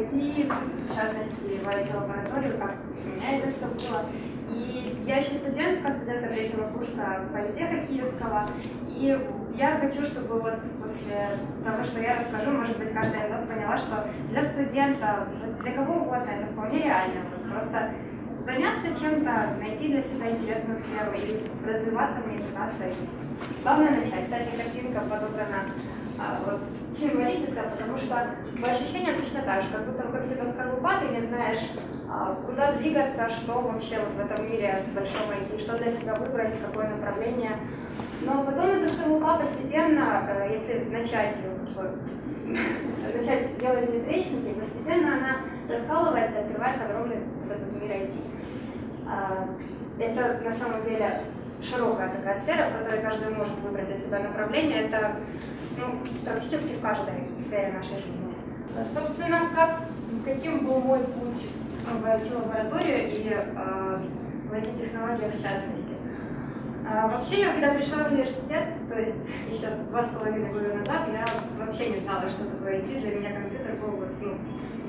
IT, в частности, в IT-лабораторию, как у меня это все было. И я еще студентка, студентка третьего курса политеха Киевского, и я хочу, чтобы вот после того, что я расскажу, может быть, каждая из вас поняла, что для студента, для кого угодно, это вполне реально. Просто заняться чем-то, найти для себя интересную сферу и развиваться в ней, пытаться. Главное начать. Кстати, картинка подобрана вот, символическая, потому что по ощущениям точно так же, как будто в какой-то скорлупа ты не знаешь, а, куда двигаться, что вообще вот в этом мире большом IT, что для себя выбрать, какое направление. Но потом эта скорлупа постепенно, э, если начать начать делать электричники, постепенно она раскалывается, открывается огромный этот мир IT. А, это на самом деле широкая такая сфера, в которой каждый может выбрать для себя направление. Это ну, практически в каждой сфере нашей жизни. Собственно, как, каким был мой путь в IT-лабораторию или э, в IT-технологиях в частности? А, вообще, я когда пришла в университет, то есть еще два с половиной года назад, я вообще не знала, что такое IT. Для меня компьютер был вот, ну,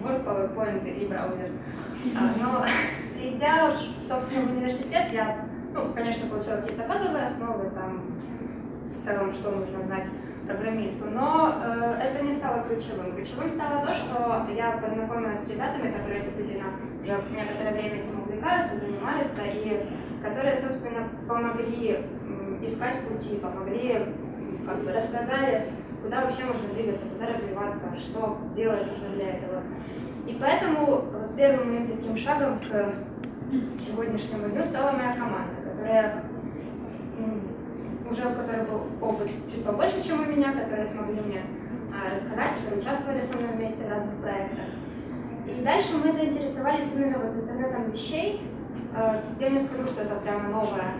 Word, PowerPoint и браузер. А, но придя, собственно, в университет, я, ну, конечно, получала какие-то базовые основы, там, в целом, что нужно знать программисту, но э, это не стало ключевым. Ключевым стало то, что я познакомилась с ребятами, которые действительно уже некоторое время этим увлекаются, занимаются, и которые, собственно, помогли искать пути, помогли, как бы рассказали, куда вообще можно двигаться, куда развиваться, что делать нужно для этого. И поэтому первым моим таким шагом к сегодняшнему дню стала моя команда, которая уже у которой был опыт чуть побольше, чем у меня, которые смогли мне а, рассказать, которые участвовали со мной вместе в разных проектах. И дальше мы заинтересовались именно вот интернетом вещей. А, я не скажу, что это прямо новая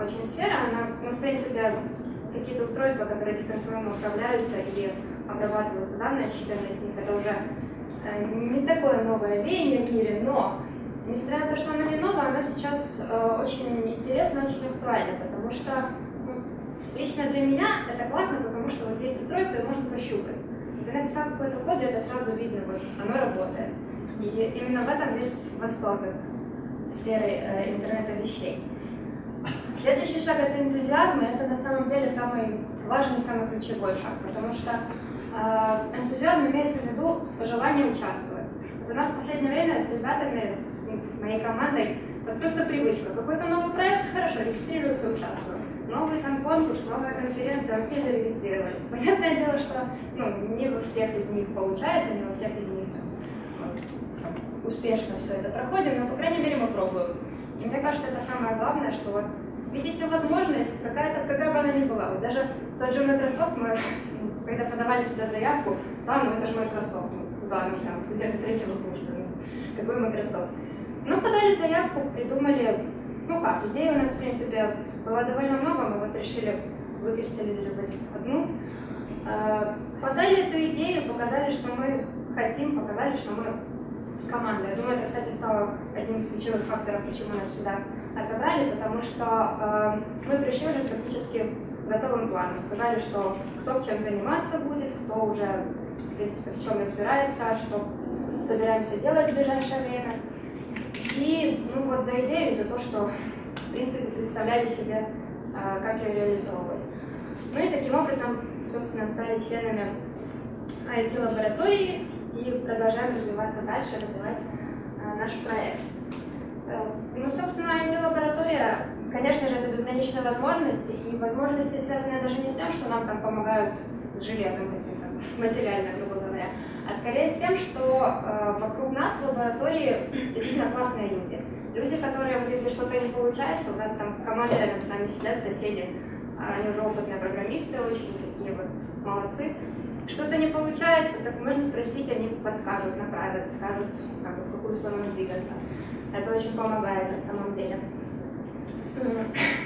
очень сфера, она, ну, в принципе, какие-то устройства, которые дистанционно управляются и обрабатываются данные, считанные с них, это уже э, не такое новое веяние в мире, но несмотря на то, что оно не новое, оно сейчас э, очень интересно, очень актуально, потому что Лично для меня это классно, потому что вот есть устройство, и можно пощупать. Ты написал какой-то код, и это сразу видно, вот оно работает. И именно в этом весь восторг сферы э, интернета вещей. Следующий шаг это энтузиазм, и это на самом деле самый важный, самый ключевой шаг, потому что э, энтузиазм имеется в виду желание участвовать. Вот у нас в последнее время с ребятами, с моей командой, вот просто привычка. Какой-то новый проект, хорошо, регистрируйся, участвую новый там конкурс, новая конференция, окей, зарегистрировались. Понятное дело, что ну, не во всех из них получается, не во всех из них там, успешно все это проходим, но, по крайней мере, мы пробуем. И мне кажется, это самое главное, что вот видите возможность, какая-то, какая бы она ни была. Вот даже тот же Microsoft, мы, когда подавали сюда заявку, там, ну это же Microsoft, ну, да, мы там студенты третьего курса, ну, какой Microsoft. Ну, подали заявку, придумали, ну как, идеи у нас, в принципе, было довольно много, мы вот решили выкристаллизировать одну. А, подали эту идею, показали, что мы хотим, показали, что мы команда. Я думаю, это, кстати, стало одним из ключевых факторов, почему нас сюда отобрали, потому что э, мы пришли уже с практически готовым планом. Сказали, что кто чем заниматься будет, кто уже, в принципе, в чем разбирается, что собираемся делать в ближайшее время. Вот за идею и за то, что в принципе, представляли себе, а, как ее реализовывать. Ну и таким образом, собственно, стали членами IT-лаборатории и продолжаем развиваться дальше, развивать а, наш проект. Э, ну, собственно, IT-лаборатория, конечно же, это безграничные возможности, и возможности связаны даже не с тем, что нам там помогают с железом каким-то, материально, грубо говоря, а скорее с тем, что э, вокруг нас в лаборатории действительно классные люди Люди, которые, вот если что-то не получается, у нас там в команде рядом с нами сидят соседи, а они уже опытные программисты, очень такие вот молодцы. Что-то не получается, так можно спросить, они подскажут, направят, скажут, как, в какую сторону двигаться. Это очень помогает на самом деле.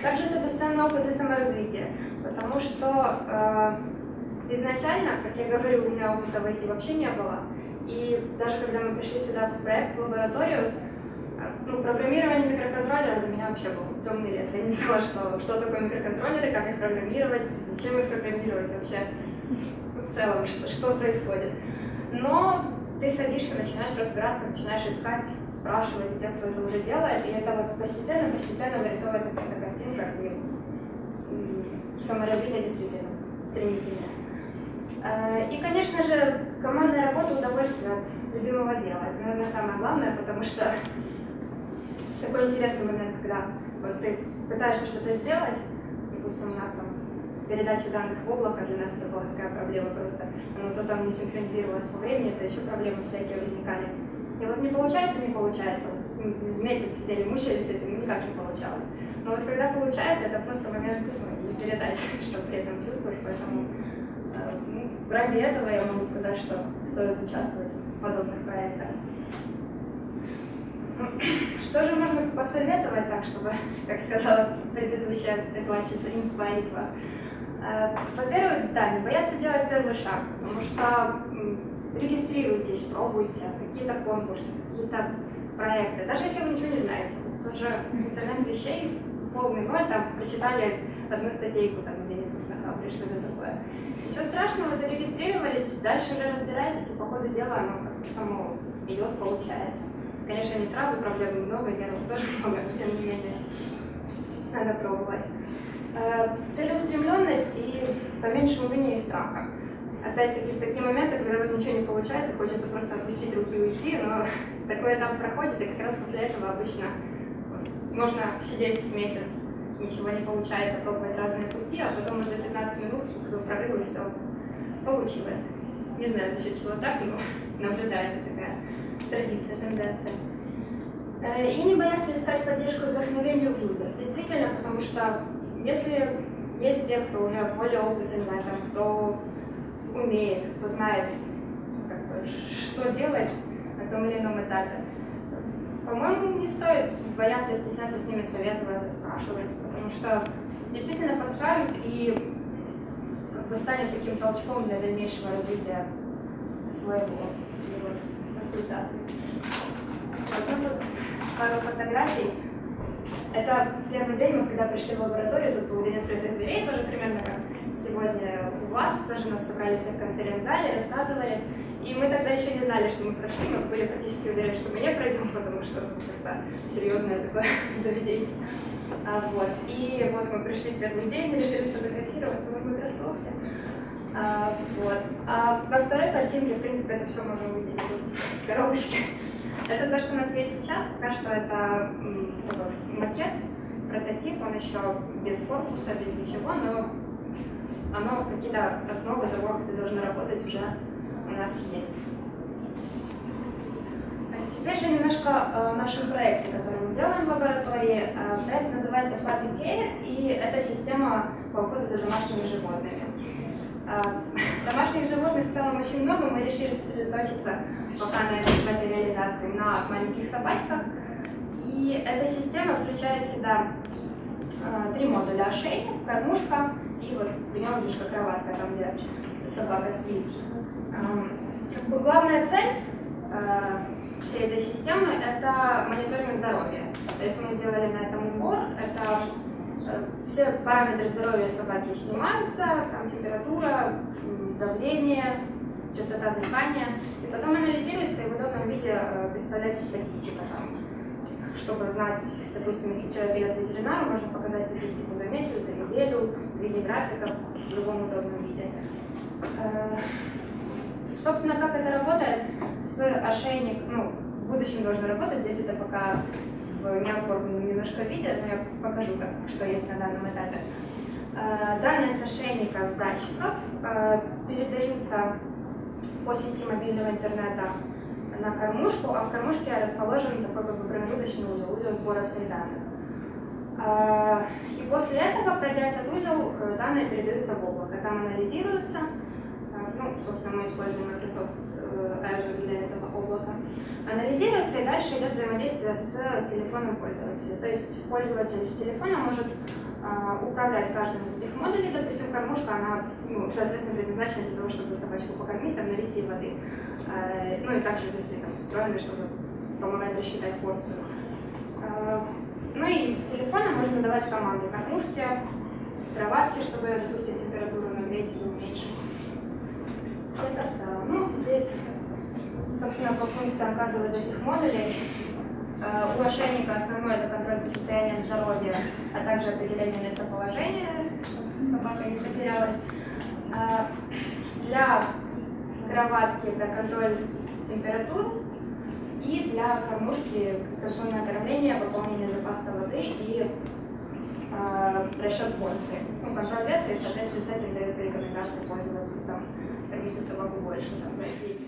Также это бесценный опыт и саморазвития, потому что э, изначально, как я говорю, у меня опыта в IT вообще не было. И даже когда мы пришли сюда в проект, в лабораторию, ну, программирование микроконтроллера для меня вообще был темный лес. Я не знала, что, что такое микроконтроллеры, как их программировать, зачем их программировать вообще, в целом, что, что происходит. Но ты садишься, начинаешь разбираться, начинаешь искать, спрашивать у тех, кто это уже делает, и это вот постепенно, постепенно вырисовывается какая-то картинка, и саморазвитие действительно стремительное. Э, и, конечно же, командная работа – удовольствие от любимого дела. Это, наверное, самое главное, потому что такой интересный момент, когда вот ты пытаешься что-то сделать, допустим, у нас там передача данных в облако, для нас это была такая проблема просто, оно то там не синхронизировалось по времени, то еще проблемы всякие возникали. И вот не получается, не получается. Месяц сидели, мучились этим, ну никак не получалось. Но вот когда получается, это просто момент ну, не передать, что при этом чувствуешь, поэтому э, ну, ради этого я могу сказать, что стоит участвовать в подобных проектах. Что же можно посоветовать так, чтобы, как сказала предыдущая докладчица, инспирить вас? Э, во-первых, да, не бояться делать первый шаг, потому что регистрируйтесь, пробуйте какие-то конкурсы, какие-то проекты, даже если вы ничего не знаете. Тот же интернет вещей, полный ноль, там прочитали одну статейку там на Хабре, что-то такое. Ничего страшного, зарегистрировались, дальше уже разбираетесь, и по ходу дела оно как-то само идет, получается. Конечно, не сразу, проблем много, нервов тоже много, но тем не менее, надо пробовать. Э, целеустремленность и поменьше уныния и страха. Опять-таки, в такие моменты, когда вот ничего не получается, хочется просто опустить руки и уйти, но такой этап проходит, и как раз после этого обычно можно сидеть месяц, ничего не получается, пробовать разные пути, а потом вот за 15 минут прорыв и все получилось. Не знаю, за счет чего так, но наблюдается такая традиция, тенденция. Э, и не бояться искать поддержку и вдохновение в людях. Действительно, потому что если есть те, кто уже более опытен в этом, кто умеет, кто знает, как бы, что делать на том или ином этапе, по-моему, не стоит бояться и стесняться с ними советоваться, спрашивать, потому что действительно подскажут и как бы станет таким толчком для дальнейшего развития своего, своего консультации. Вот, ну, пару фотографий. Это первый день, мы когда пришли в лабораторию, тут был день открытых дверей, тоже примерно как сегодня у вас, тоже нас собрали все в конференц-зале, рассказывали. И мы тогда еще не знали, что мы прошли, мы были практически уверены, что мы не пройдем, потому что это серьезное такое заведение. А, вот. И вот мы пришли в первый день, решили сфотографироваться в Microsoft. А, вот. А во второй картинке, в принципе, это все можно увидеть коробочке. Это то, что у нас есть сейчас. Пока что это макет, прототип, он еще без корпуса, без ничего, но оно какие-то основы того, как это должно работать, уже у нас есть. А теперь же немножко о нашем проекте, который мы делаем в лаборатории. А, проект называется Puppy Care, и это система по уходу за домашними животными. Домашних животных в целом очень много, мы решили сосредоточиться пока на этой, в этой реализации на маленьких собачках. И эта система включает в себя э, три модуля ошейник, кормушка и вот гнездышко, кроватка, там где собака спит. Э, как бы главная цель э, всей этой системы – это мониторинг здоровья. То есть мы сделали на этом упор, это все параметры здоровья собаки снимаются, там температура, давление, частота дыхания, и потом анализируется и в удобном виде э, представляется статистика там, чтобы знать, допустим, если человек идет к ветеринару, можно показать статистику за месяц, за неделю, в виде графиков, в другом удобном виде. Э, собственно, как это работает с ошейник, ну, в будущем должно работать, здесь это пока в неоформленном немножко виде, но я покажу, как, что есть на данном этапе. Э, данные с ошейника с датчиков э, передаются по сети мобильного интернета на кормушку, а в кормушке расположен такой как бы промежуточный узел, узел сбора всех данных. Э, и после этого, пройдя этот узел, данные передаются в облако. Там анализируются, ну, собственно, мы используем Microsoft Azure для этого анализируется и дальше идет взаимодействие с телефоном пользователя. То есть пользователь с телефона может а, управлять каждым из этих модулей. Допустим, кормушка, она, ну, соответственно, предназначена для того, чтобы собачку покормить, там, налить ей воды. А, ну и также весы там устроены, чтобы помогать рассчитать порцию. А, ну и с телефона можно давать команды кормушке, кроватке, чтобы допустить температуру нагреть или уменьшить. Это в целом. Ну, здесь собственно, по функциям каждого из этих модулей. Э, У ошейника основное это контроль за состоянием здоровья, а также определение местоположения, чтобы собака не потерялась. Э, Для кроватки это контроль температур и для кормушки экскурсионное кормление, пополнение запаса воды и э, расчет порции. Ну, контроль веса и, соответственно, с этим даются рекомендации пользоваться, там, кормите собаку больше, там, зайти